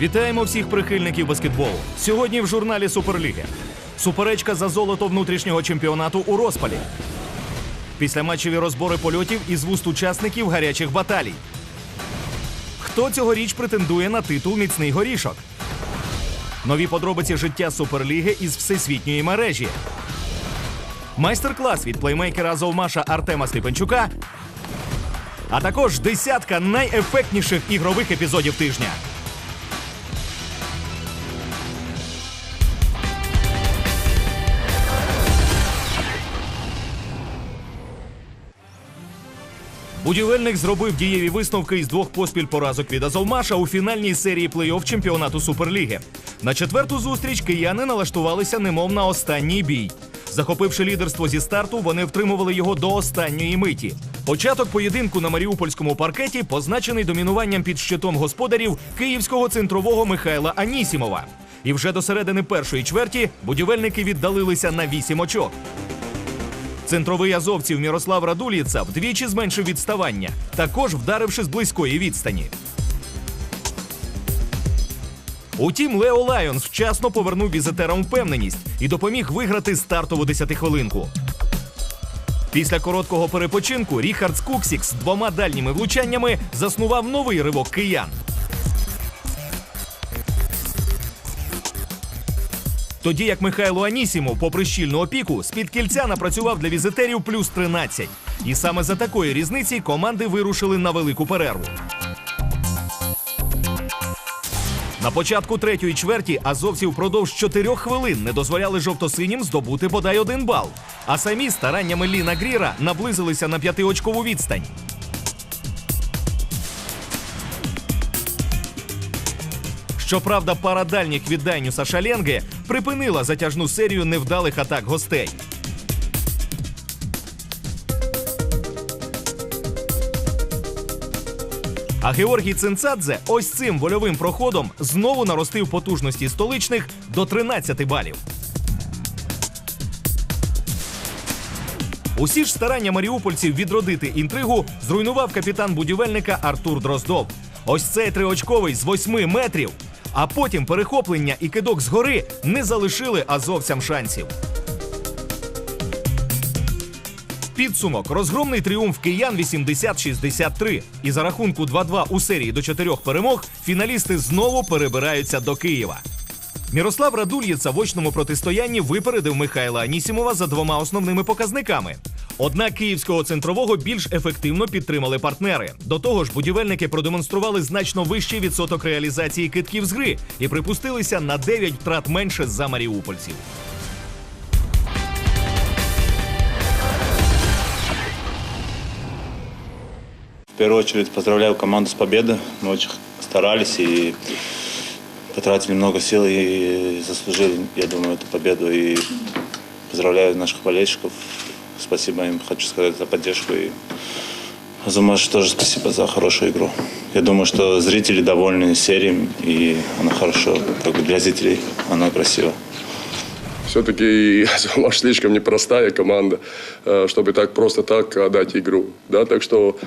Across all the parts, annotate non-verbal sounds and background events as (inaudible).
Вітаємо всіх прихильників баскетболу. Сьогодні в журналі Суперліги. Суперечка за золото внутрішнього чемпіонату у розпалі. Після матчеві розбори польотів із вуст учасників гарячих баталій. Хто цьогоріч претендує на титул міцний горішок? Нові подробиці життя Суперліги із всесвітньої мережі. Майстер-клас від плеймейкера Азовмаша Артема Степенчука. А також десятка найефектніших ігрових епізодів тижня. Будівельник зробив дієві висновки із двох поспіль поразок від Азовмаша у фінальній серії плей-офф чемпіонату Суперліги. На четверту зустріч кияни налаштувалися немов на останній бій. Захопивши лідерство зі старту, вони втримували його до останньої миті. Початок поєдинку на маріупольському паркеті позначений домінуванням під щитом господарів київського центрового Михайла Анісімова. І вже до середини першої чверті будівельники віддалилися на вісім очок. Центровий азовців Мірослав Радуліца вдвічі зменшив відставання, також вдаривши з близької відстані. Утім, Лео Лайонс вчасно повернув візитерам впевненість і допоміг виграти стартову десятихвилинку. Після короткого перепочинку Ріхард Скуксік з двома дальніми влучаннями заснував новий ривок киян. Тоді як Михайло Анісімов, попри щільну опіку, з-під кільця напрацював для візитерів плюс 13. І саме за такої різниці команди вирушили на велику перерву. На початку третьої чверті азовці впродовж чотирьох хвилин не дозволяли жовто-синім здобути бодай один бал. А самі стараннями Ліна Гріра наблизилися на п'ятиочкову відстань. Щоправда, пара дальніх від Дайнюса Шаленги припинила затяжну серію невдалих атак гостей. А Георгій Цинцадзе ось цим вольовим проходом знову наростив потужності столичних до 13 балів. Усі ж старання маріупольців відродити інтригу зруйнував капітан будівельника Артур Дроздов. Ось цей триочковий з восьми метрів. А потім перехоплення і кидок згори не залишили азовцям шансів. Підсумок розгромний тріумф киян 80-63. І за рахунку 2-2 у серії до чотирьох перемог фіналісти знову перебираються до Києва. Мірослав Радульєца в очному протистоянні випередив Михайла Анісімова за двома основними показниками. Однак київського центрового більш ефективно підтримали партнери. До того ж, будівельники продемонстрували значно вищий відсоток реалізації китків з гри і припустилися на 9 втрат менше за маріупольців. В первую очередь поздравляю команду с победой. Мы очень старались и потратили много сил и заслужили, я думаю, эту победу. И поздравляю наших болельщиков. Спасибо им, хочу сказать, за поддержку. И Азумаш тоже спасибо за хорошую игру. Я думаю, что зрители довольны серией, и она хорошо, как бы для зрителей она красива. Все-таки Азовмаш (laughs) слишком непростая команда, э, чтобы так просто так отдать игру. Да? Так что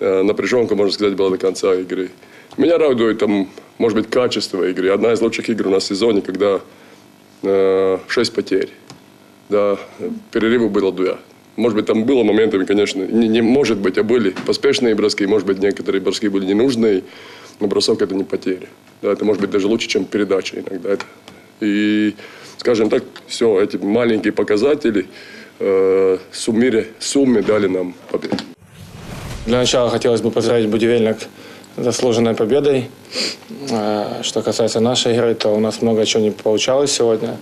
э, напряженка, можно сказать, была до конца игры. Меня радует, там, может быть, качество игры. Одна из лучших игр у нас в сезоне, когда э, 6 потерь. Да, перерывы было две. Может быть, там было моментами, конечно, не, не может быть, а были поспешные броски, может быть, некоторые броски были ненужные, но бросок это не потеря. Да, это может быть даже лучше, чем передача иногда. Это. И, скажем так, все, эти маленькие показатели э, суммире, сумме дали нам победу. Для начала хотелось бы поздравить Будивельник заслуженной победой. Э, Что касается нашей игры, то у нас много чего не получалось сегодня.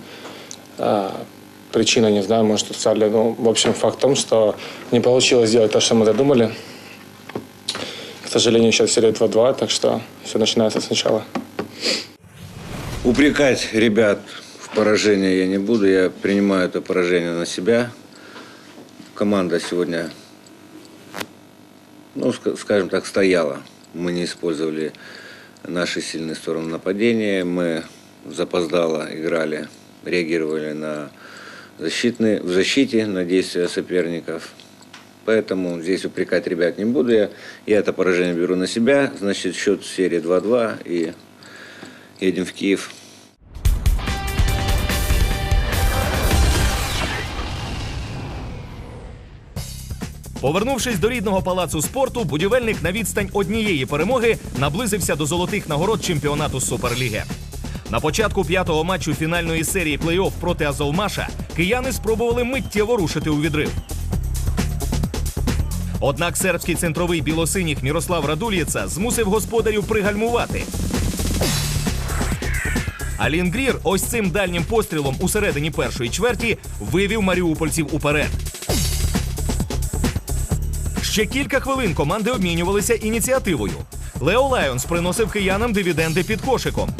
Причина, не знаю, может, стали, ну, в общем, факт в том, что не получилось сделать то, что мы задумали. К сожалению, сейчас серия 2-2, так что все начинается сначала. Упрекать ребят в поражении я не буду. Я принимаю это поражение на себя. Команда сегодня, ну, ска- скажем так, стояла. Мы не использовали наши сильные стороны нападения. Мы запоздало играли, реагировали на защитные, в защите на действия соперников. Поэтому здесь упрекать ребят не буду я. Я это поражение беру на себя. Значит, счет в серии 2-2. И едем в Киев. Повернувшись до рідного палацу спорту, будівельник на відстань однієї перемоги наблизився до золотих нагород чемпіонату Суперліги. На початку п'ятого матчу фінальної серії плей-офф проти Азовмаша кияни спробували миттєво рушити у відрив. Однак сербський центровий білосиніх Мірослав Радулєца змусив господарів пригальмувати. А Лінгрір ось цим дальнім пострілом у середині першої чверті вивів маріупольців уперед. Ще кілька хвилин команди обмінювалися ініціативою. Лео Лайонс приносив киянам дивіденди під кошиком.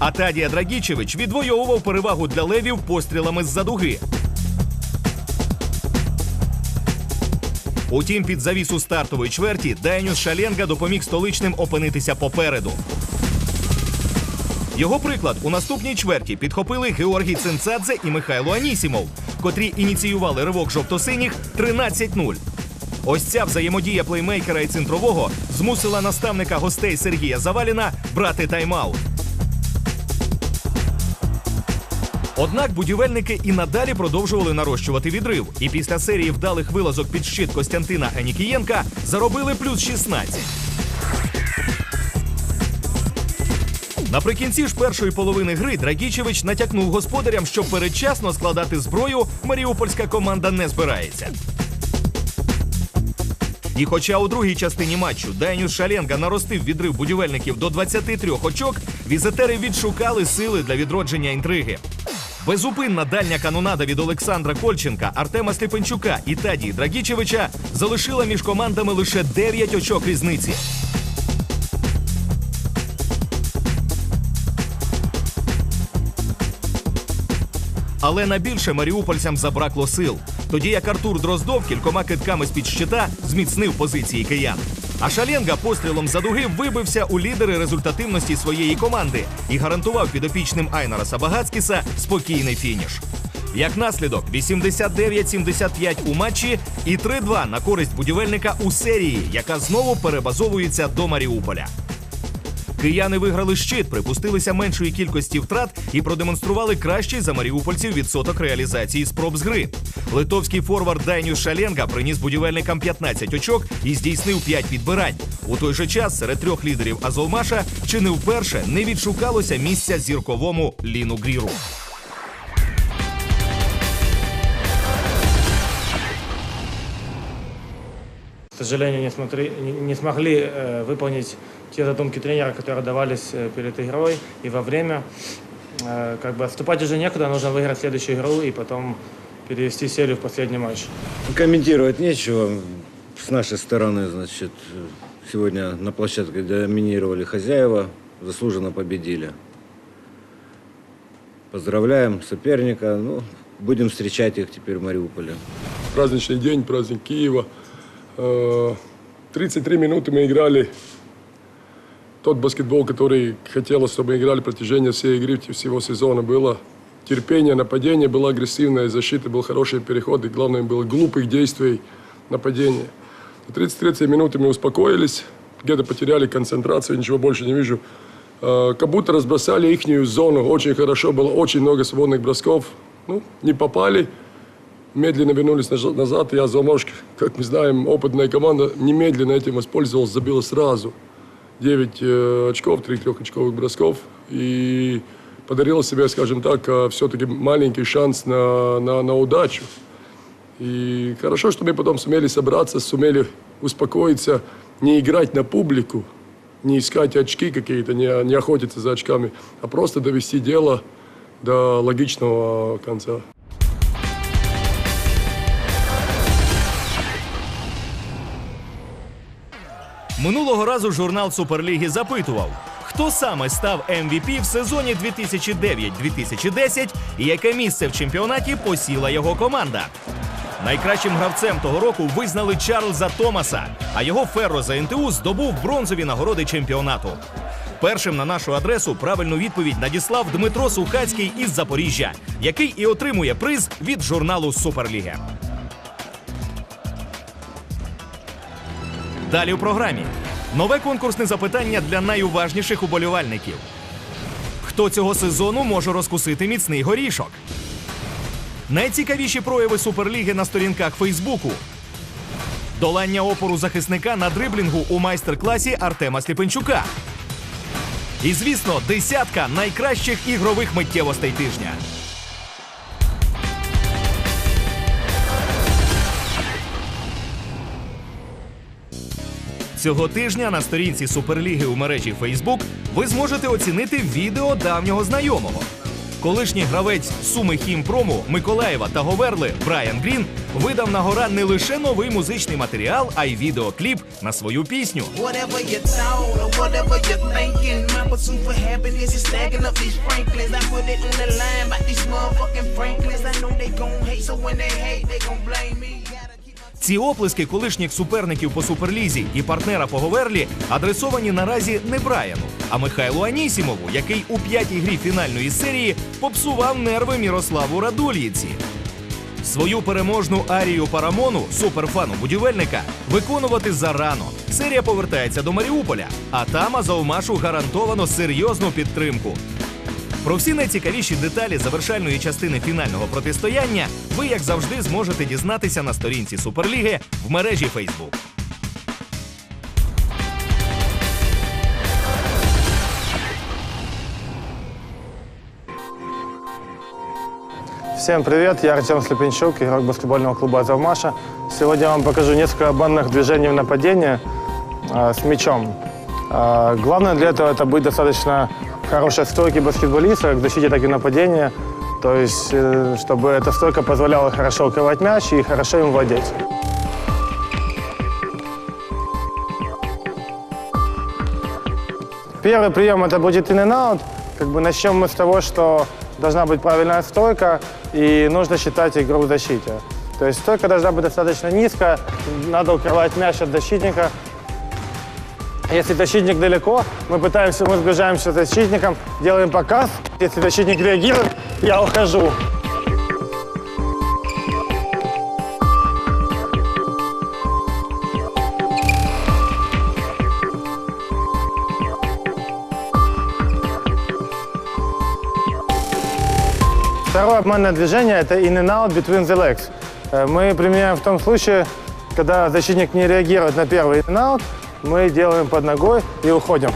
А Тадія Драгічевич відвоював перевагу для левів пострілами з-за дуги. Утім, під завісу стартової чверті Дайнюс Шаленга допоміг столичним опинитися попереду. Його приклад у наступній чверті підхопили Георгій Цинцадзе і Михайло Анісімов, котрі ініціювали ривок жовто-синіх 13-0. Ось ця взаємодія плеймейкера і центрового змусила наставника гостей Сергія Заваліна брати тайм-аут. Однак будівельники і надалі продовжували нарощувати відрив, і після серії вдалих вилазок під щит Костянтина Анікієнка заробили плюс 16. Наприкінці ж першої половини гри Драгічевич натякнув господарям, що передчасно складати зброю маріупольська команда не збирається. І хоча у другій частині матчу Дайнюс Шаленга наростив відрив будівельників до 23 очок, візитери відшукали сили для відродження інтриги. Безупинна дальня канонада від Олександра Кольченка, Артема Сліпенчука і Тадії Драгічевича залишила між командами лише 9 очок різниці. Але на більше маріупольцям забракло сил. Тоді як Артур Дроздов кількома китками з-під щита зміцнив позиції киян. А Шаленга пострілом за дуги вибився у лідери результативності своєї команди і гарантував підопічним Айнара Сабагацкіса спокійний фініш. Як наслідок, 89-75 у матчі і 3-2 на користь будівельника у серії, яка знову перебазовується до Маріуполя. Кияни виграли щит, припустилися меншої кількості втрат і продемонстрували кращий за маріупольців відсоток реалізації спроб з гри. Литовський форвард Дайнюс Шаленга приніс будівельникам 15 очок і здійснив 5 підбирань. У той же час серед трьох лідерів Азовмаша чи не вперше не відшукалося місця зірковому Ліну Гріру. К сожалению, не, смотри, не, не смогли э, выполнить те задумки тренера, которые давались э, перед игрой и во время. Э, как бы отступать уже некуда, нужно выиграть следующую игру и потом перевести серию в последний матч. Комментировать нечего. С нашей стороны, значит, сегодня на площадке доминировали хозяева, заслуженно победили. Поздравляем соперника. Ну, будем встречать их теперь в Мариуполе. праздничный день, праздник Киева. Э, 33 минуты мы играли тот баскетбол, который хотелось, чтобы играли протяжение всей игры, всего сезона. Было терпение, нападение, была агрессивная защита, был хороший переход, и главное, было глупых действий нападения. 30-30 минуты мы успокоились, где-то потеряли концентрацию, ничего больше не вижу. Э, Как будто разбросали их зону, очень хорошо, было очень много свободных бросков. Ну, не попали, медленно вернулись назад. Я Заморск, как мы знаем, опытная команда, немедленно этим воспользовалась, забила сразу. 9 э, очков, 3 трехочковых бросков. И подарила себе, скажем так, все-таки маленький шанс на, на, на удачу. И хорошо, что мы потом сумели собраться, сумели успокоиться, не играть на публику, не искать очки какие-то, не, не охотиться за очками, а просто довести дело до логичного конца. Минулого разу журнал Суперліги запитував, хто саме став MVP в сезоні 2009-2010 і яке місце в чемпіонаті посіла його команда. Найкращим гравцем того року визнали Чарльза Томаса, а його Ферро за НТУ здобув бронзові нагороди чемпіонату. Першим на нашу адресу правильну відповідь надіслав Дмитро Сухацький із Запоріжжя, який і отримує приз від журналу Суперліга. Далі у програмі. Нове конкурсне запитання для найуважніших уболівальників. Хто цього сезону може розкусити міцний горішок? Найцікавіші прояви суперліги на сторінках Фейсбуку. Долання опору захисника на дриблінгу у майстер-класі Артема Сліпенчука. І, звісно, десятка найкращих ігрових миттєвостей тижня. Цього тижня на сторінці Суперліги у мережі Facebook ви зможете оцінити відео давнього знайомого. Колишній гравець Суми Хімпрому Миколаєва та Говерли Брайан Грін видав на гора не лише новий музичний матеріал, а й відеокліп на свою пісню. Ці оплески колишніх суперників по суперлізі і партнера по Говерлі адресовані наразі не Брайану, а Михайлу Анісімову, який у п'ятій грі фінальної серії попсував нерви Мірославу Радульїці. Свою переможну арію Парамону, суперфану будівельника, виконувати зарано. Серія повертається до Маріуполя, а там Азовмашу гарантовано серйозну підтримку. Про всі найцікавіші деталі завершальної частини фінального протистояння ви, як завжди, зможете дізнатися на сторінці Суперліги в мережі Facebook. Всем привет, я Артем Слепенчук, игрок баскетбольного клуба «Азовмаша». Сегодня я вам покажу несколько обманных движений в нападении а, с мячом. А, главное для этого это быть достаточно хорошей стойки баскетболиста, как в защите, так и в нападении. То есть, э, чтобы эта стойка позволяла хорошо укрывать мяч и хорошо им владеть. Первый прием это будет in and out. Как бы начнем мы с того, что должна быть правильная стойка и нужно считать игру в защите. То есть стойка должна быть достаточно низкая, надо укрывать мяч от защитника. Если защитник далеко, мы пытаемся, мы сближаемся с защитником, делаем показ. Если защитник реагирует, я ухожу. Второе обманное движение – это in and out between the legs. Э, Мы применяем в том случае, когда защитник не реагирует на первый in and out, мы делаем под ногой и уходим.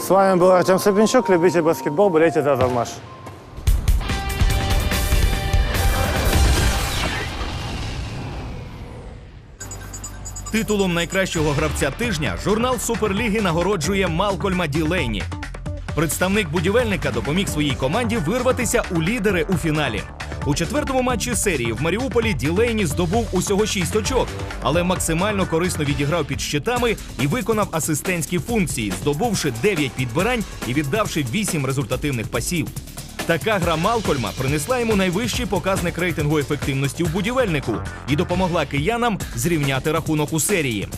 С вами был Артем Сапинчук, любитель баскетбол, болейте за Азовмаш. Титулом найкращого гравця тижня журнал Суперліги нагороджує Малкольма Ділейні. Представник будівельника допоміг своїй команді вирватися у лідери у фіналі. У четвертому матчі серії в Маріуполі Ділейні здобув усього 6 очок, але максимально корисно відіграв під щитами і виконав асистентські функції, здобувши 9 підбирань і віддавши 8 результативних пасів. Така гра Малкольма принесла йому найвищий показник рейтингу ефективності у будівельнику і допомогла киянам зрівняти рахунок у серії.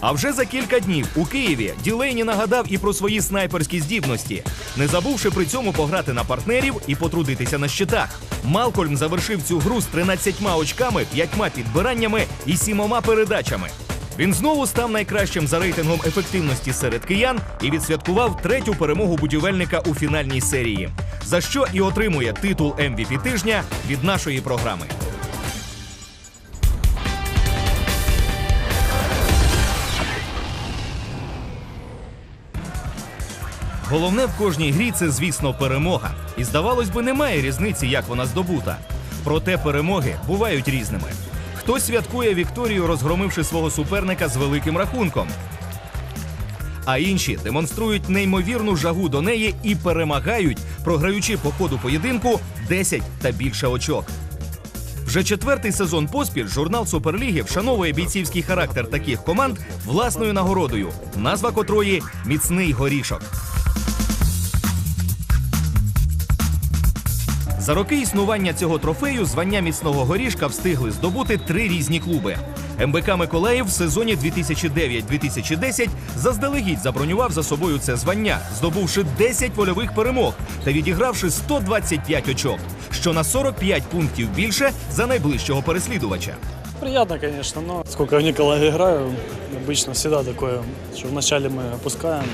А вже за кілька днів у Києві Ділейні нагадав і про свої снайперські здібності, не забувши при цьому пограти на партнерів і потрудитися на щитах. Малкольм завершив цю гру з 13 очками, 5 підбираннями і 7 передачами. Він знову став найкращим за рейтингом ефективності серед киян і відсвяткував третю перемогу будівельника у фінальній серії, за що і отримує титул MVP тижня від нашої програми. Головне в кожній грі це, звісно, перемога. І здавалось би, немає різниці, як вона здобута. Проте перемоги бувають різними. Хтось святкує Вікторію, розгромивши свого суперника з великим рахунком. А інші демонструють неймовірну жагу до неї і перемагають, програючи по ходу поєдинку 10 та більше очок. Вже четвертий сезон поспіль журнал Суперліги вшановує бійцівський характер таких команд власною нагородою, назва котрої міцний горішок. За роки існування цього трофею звання міцного горішка встигли здобути три різні клуби: МБК Миколаїв в сезоні 2009-2010 заздалегідь забронював за собою це звання, здобувши 10 вольових перемог та відігравши 125 очок, що на 45 пунктів більше за найближчого переслідувача. Приятно, конечно, но сколько в Николаеве играю, обычно всегда такое, что вначале мы опускаем,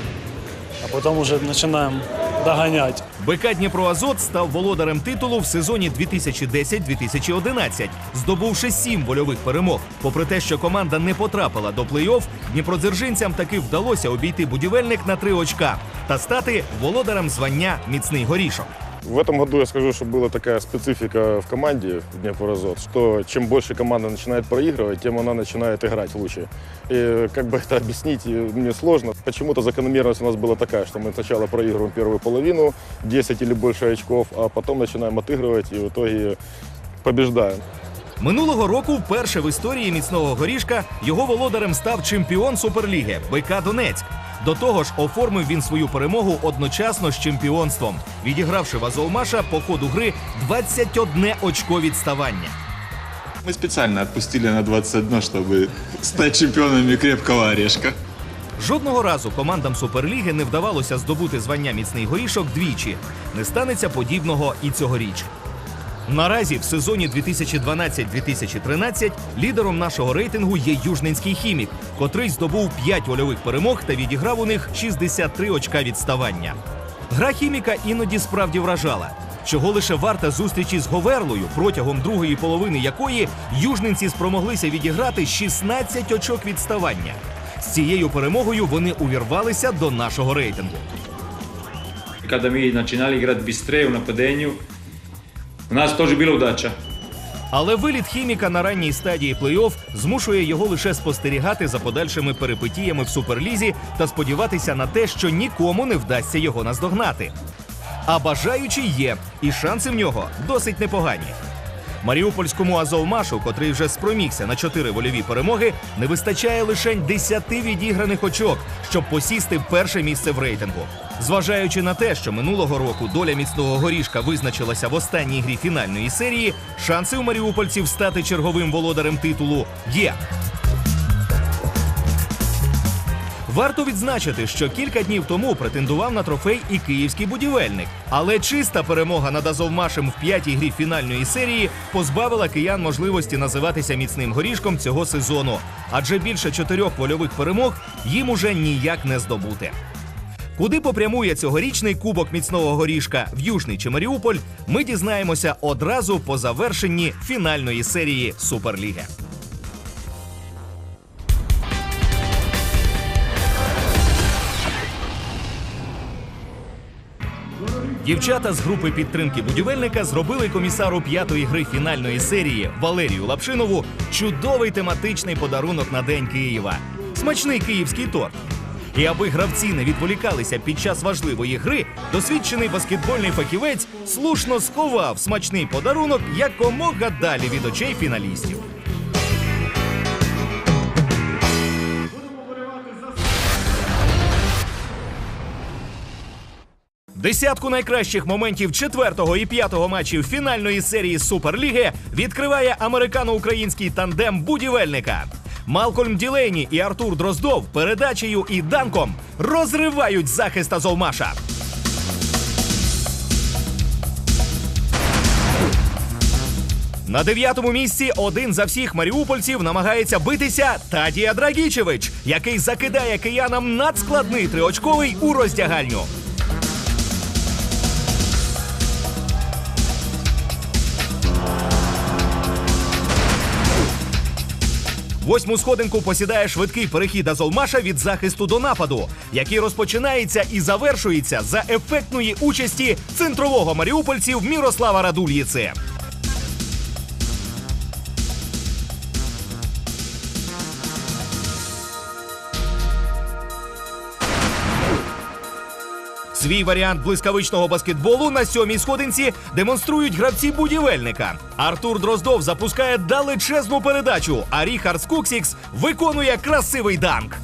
а потом уже начинаем догонять. БК Дніпроазот став володарем титулу в сезоні 2010-2011, здобувши сім вольових перемог. Попри те, що команда не потрапила до плей-офф, дніпродзержинцям таки вдалося обійти будівельник на три очка та стати володарем звання Міцний горішок. В этом году я скажу, что была такая специфика в команде в Днепроазот, что чем больше команда начинает проигрывать, тем она начинает играть лучше. И как бы это объяснить э, мне сложно. Почему-то закономерность у нас была такая, что мы сначала проигрываем первую половину, 10 или больше очков, а потом начинаем отыгрывать и в итоге побеждаем. Минулого року вперше в історії міцного горішка його володарем став чемпіон Суперліги БК Донецьк. До того ж, оформив він свою перемогу одночасно з чемпіонством, відігравши в Азовмаша по ходу гри 21 очко відставання. Мы специально отпустили на 21, чтобы стать чемпионами крепкого орешка. Жодного разу командам Суперліги не вдавалося здобути звання міцний горішок двічі. Не станеться подібного і цьогоріч. Наразі в сезоні 2012-2013 лідером нашого рейтингу є Южненський хімік, котрий здобув 5 ольових перемог та відіграв у них 63 очка відставання. Гра хіміка іноді справді вражала. Чого лише варта зустрічі з Говерлою, протягом другої половини якої южненці спромоглися відіграти 16 очок відставання. З цією перемогою вони увірвалися до нашого рейтингу. Kada mi načinali igrati bistre u napadenju, u nas тоже bila udача. Але виліт хіміка на ранній стадії плей-офф змушує його лише спостерігати за подальшими перипетіями в суперлізі та сподіватися на те, що нікому не вдасться його наздогнати. А бажаючі є, і шанси в нього досить непогані. Маріупольському Азовмашу, котрий вже спромігся на чотири вольові перемоги, не вистачає лише 10 відіграних очок, щоб посісти перше місце в рейтингу. Зважаючи на те, що минулого року доля міцного горішка визначилася в останній грі фінальної серії, шанси у маріупольців стати черговим володарем титулу є. Варто відзначити, що кілька днів тому претендував на трофей і київський будівельник. Але чиста перемога над Азовмашем в п'ятій грі фінальної серії позбавила киян можливості називатися міцним горішком цього сезону, адже більше чотирьох вольових перемог їм уже ніяк не здобути. Куди попрямує цьогорічний кубок міцного горішка в Южний чи Маріуполь, ми дізнаємося одразу по завершенні фінальної серії Суперліги. Дівчата з групи підтримки будівельника зробили комісару п'ятої гри фінальної серії Валерію Лапшинову чудовий тематичний подарунок на День Києва. Смачний київський торт. І аби гравці не відволікалися під час важливої гри, досвідчений баскетбольний фахівець слушно сховав смачний подарунок якомога далі від очей фіналістів. Десятку найкращих моментів четвертого і п'ятого матчів фінальної серії Суперліги відкриває американо-український тандем будівельника. Малкольм Ділейні і Артур Дроздов передачею і данком розривають захист Азовмаша. На дев'ятому місці один за всіх маріупольців намагається битися Тадія Драгічевич, який закидає киянам надскладний триочковий у роздягальню. Восьму сходинку посідає швидкий перехід Азолмаша від захисту до нападу, який розпочинається і завершується за ефектної участі центрового маріупольців Мірослава Радульїци. Свій варіант блискавичного баскетболу на сьомій сходинці демонструють гравці будівельника. Артур Дроздов запускає далечезну передачу, а Ріхард Скуксікс виконує красивий данк.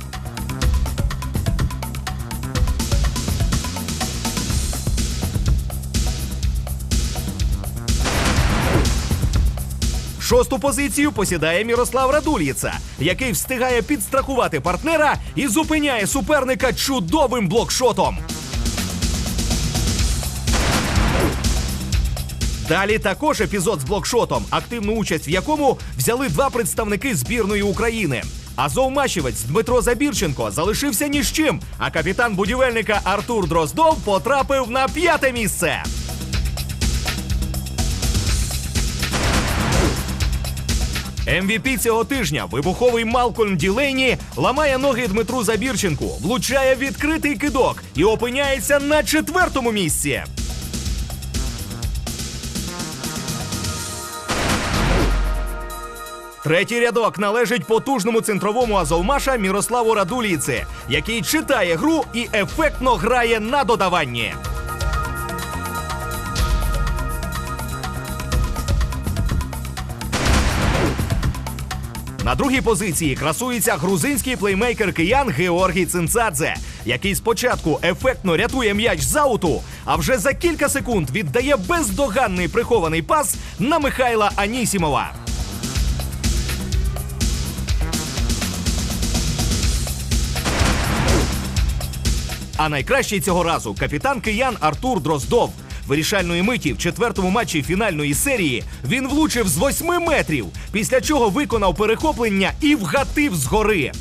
Шосту позицію посідає Мірослав Радуліца, який встигає підстрахувати партнера і зупиняє суперника чудовим блокшотом. Далі також епізод з блокшотом, активну участь в якому взяли два представники збірної України. Азовмачівець Дмитро Забірченко залишився ні з чим, а капітан будівельника Артур Дроздов потрапив на п'яте місце. МВП цього тижня вибуховий Малкольм Ділейні ламає ноги Дмитру Забірченку, влучає відкритий кидок і опиняється на четвертому місці. Третій рядок належить потужному центровому Азовмаша Мірославу Радуліці, який читає гру і ефектно грає на додаванні. На другій позиції красується грузинський плеймейкер киян Георгій Цинцадзе, який спочатку ефектно рятує м'яч з ауту, а вже за кілька секунд віддає бездоганний прихований пас на Михайла Анісімова. А найкращий цього разу капітан киян Артур Дроздов. Вирішальної миті в четвертому матчі фінальної серії він влучив з восьми метрів, після чого виконав перехоплення і вгатив згори.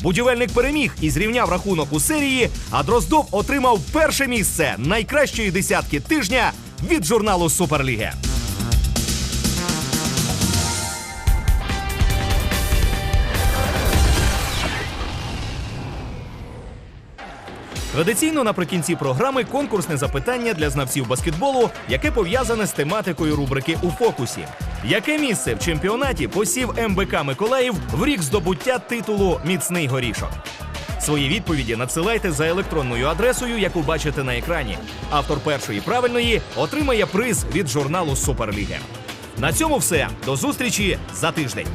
Будівельник переміг і зрівняв рахунок у серії, а Дроздов отримав перше місце найкращої десятки тижня від журналу Суперліги. Традиційно наприкінці програми конкурсне запитання для знавців баскетболу, яке пов'язане з тематикою рубрики у фокусі. Яке місце в чемпіонаті посів МБК Миколаїв в рік здобуття титулу Міцний горішок? Свої відповіді надсилайте за електронною адресою, яку бачите на екрані. Автор першої правильної отримає приз від журналу Суперліги. На цьому все. До зустрічі за тиждень.